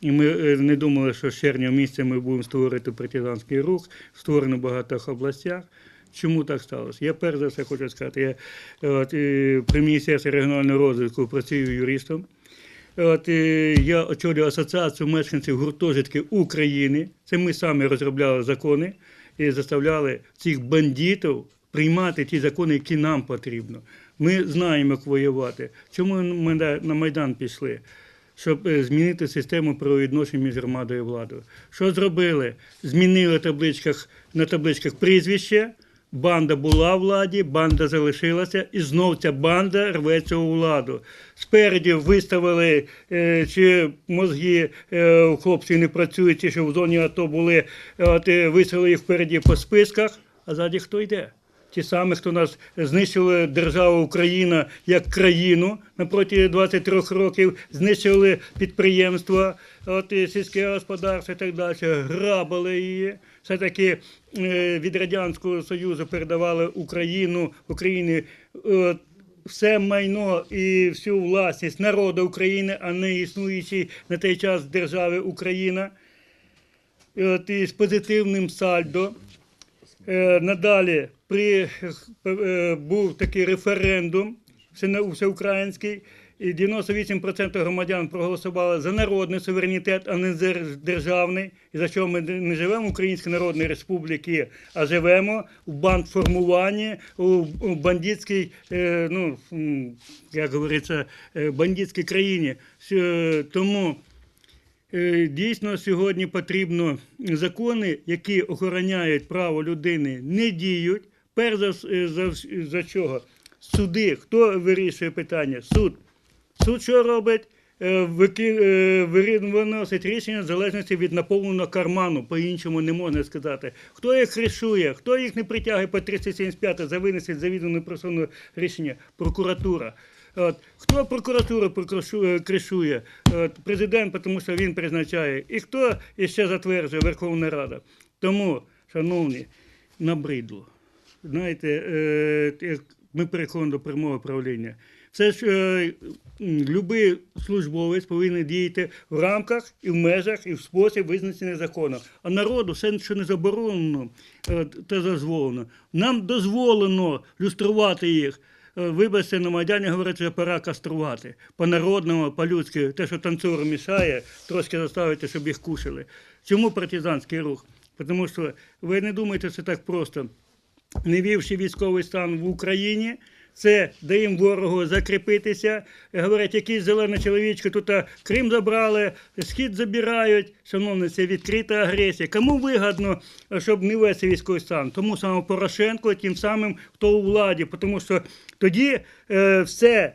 І ми е, не думали, що з червня місяця ми будемо створити партизанський рух, створено в багатьох областях. Чому так сталося? Я перш за все хочу сказати, я е, от, е, при Міністерстві регіонального розвитку працюю юристом. От, я очолюю асоціацію мешканців гуртожитків України. Це ми самі розробляли закони і заставляли цих бандитів приймати ті закони, які нам потрібно. Ми знаємо, як воювати. Чому ми на Майдан пішли? Щоб е, змінити систему правовідношень між громадою і владою. Що зробили? Змінили табличках, на табличках прізвище. Банда була в владі, банда залишилася, і знов ця банда рветься у владу. Спереді виставили, е, чи мозги е, у не працюють, чи що в зоні АТО були, от, виставили їх впереді по списках, а ззаді хто йде? Ті самі, хто нас знищили державу Україна як країну на протязі 23 років, знищили підприємства, от, і сільське господарство і так далі, грабили її. Все-таки е, від Радянського Союзу передавали Україну, Україні е, все майно і всю власність народу України, а не існуючій на той час держави Україна. І От, і з позитивним сальдо. Е, Надалі при, е, був такий референдум всеукраїнський, і 98% громадян проголосували за народний суверенітет, а не за державний. І за що ми не живемо в Українській Народній Республіці, а живемо в бандформуванні, у, бандитській, е, ну, як говориться, е, бандитській країні. Тому Е, Дійсно, сьогодні потрібно закони, які охороняють право людини, не діють. Перш за, е, за, за чого? Суди. Хто вирішує питання? Суд. Суд що робить? Е, е, Виносить рішення в залежності від наповненого карману, по-іншому не можна сказати. Хто їх кришує, хто їх не притягує по 375 за винесення завідомо непросунного рішення? Прокуратура. От. Хто прокуратуру кришує? От. Президент, тому що він призначає. І хто іще затверджує Верховна Рада? Тому, шановні, набридло. Знаєте, е, як ми переходимо до прямого правління. Все ж е, любий службовець повинен діяти в рамках і в межах, і в спосіб визначений законом. А народу все, що не заборонено е, та дозволено. Нам дозволено люструвати їх. Е, Вибачте, на Майдані говорять, що пора каструвати. По-народному, по-людськи, те, що танцюру мішає, трошки заставити, щоб їх кушали. Чому партизанський рух? Тому що ви не думаєте, це так просто. Не вівши військовий стан в Україні, це дає ворогу закріпитися. Говорять, якісь зелені чоловічки тут Крим забрали, схід забирають. Шановні, це відкрита агресія. Кому вигідно, щоб не вести військовий стан? Тому саме Порошенко, тим самим, хто у владі, тому що тоді е, все.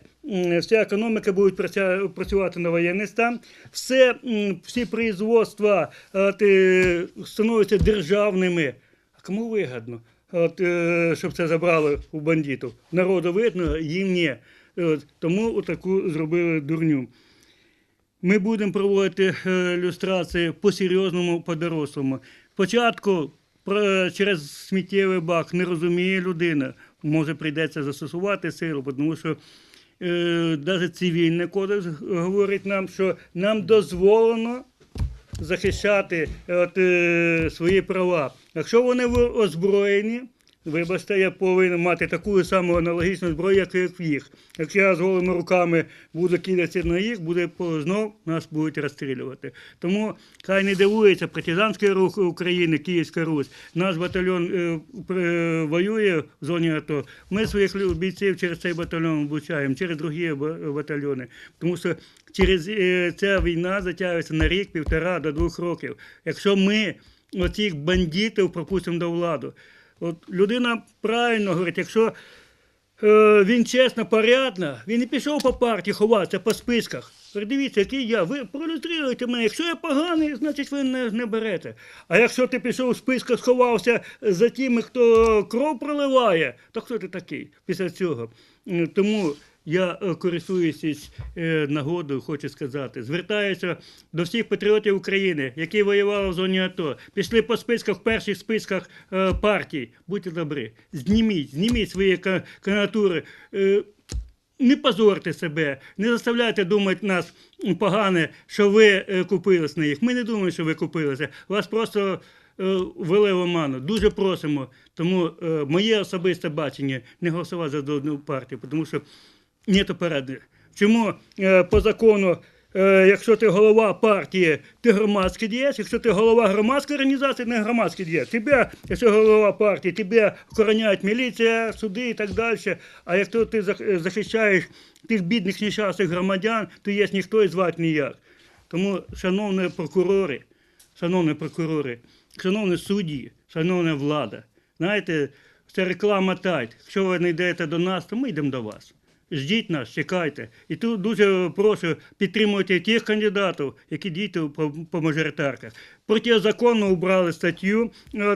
Вся економіка буде працювати на воєнний стан, все, всі производства е, становляться державними. А кому вигідно? От, е, щоб це забрали у бандитів. Народу видно, їм ні. От, тому таку зробили дурню. Ми будемо проводити е, люстрації по-серйозному, по-дорослому. Спочатку через сміттєвий бак не розуміє людина, може прийдеться застосувати силу, тому що е, навіть цивільний кодекс говорить нам, що нам дозволено захищати от, е, свої права. Якщо вони озброєні, вибачте, я повинен мати таку саму аналогічну зброю, як і їх. Якщо я з голими руками буду кидатися на їх, буде знов нас будуть розстрілювати. Тому хай не дивується партизанський рух України, Київська Русь. Наш батальйон е, воює в зоні АТО. Ми своїх бійців через цей батальйон обучаємо, через другі батальйони. Тому що через е, ця війна затягується на рік, півтора до двох років. Якщо ми оцих бандитів пропустимо до влади, от людина правильно говорить, якщо е, він чесно, порядно, він не пішов по партії ховатися по списках. Дивіться, який я. Ви проілюструєте мене. Якщо я поганий, значить ви не, не берете. А якщо ти пішов у списках, сховався за тими, хто кров проливає, то хто ти такий після цього? Тому я, е, користуючись е, нагодою, хочу сказати, звертаюся до всіх патріотів України, які воювали в зоні АТО, пішли по списках, в перших списках е, партій. Будьте добрі, зніміть, зніміть свої ка- кандидатури. Не позорте себе, не заставляйте думати нас погане, що ви купились на їх. Ми не думаємо, що ви купилися. Вас просто ввели в оману. Дуже просимо. Тому моє особисте бачення не голосувати за одну партію, тому що нету порядку. Чому е, по закону, е, якщо ти голова партії, ти громадський діяч, якщо ти голова громадської організації, не громадський діяч. Тебе, якщо голова партії, тебе охороняють міліція, суди і так далі. А якщо ти зах- захищаєш тих бідних нещасних громадян, то є ніхто і звати ніяк. Тому, шановні прокурори, шановні прокурори, шановні судді, шановна влада, знаєте, це реклама тайт. Якщо ви не йдете до нас, то ми йдемо до вас. Ждіть нас, чекайте. І тут дуже прошу підтримуйте тих кандидатів, які діють по, по мажоритарках. Протизаконно убрали статтю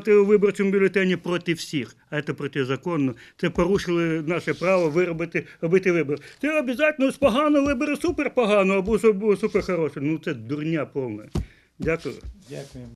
у виборчому бюлетені проти всіх. А це протизаконно. Це порушили наше право виробити робити вибори. Це обов'язково з погано вибори супер погано або супер хороше. Ну це дурня повна. Дякую. Дякуємо.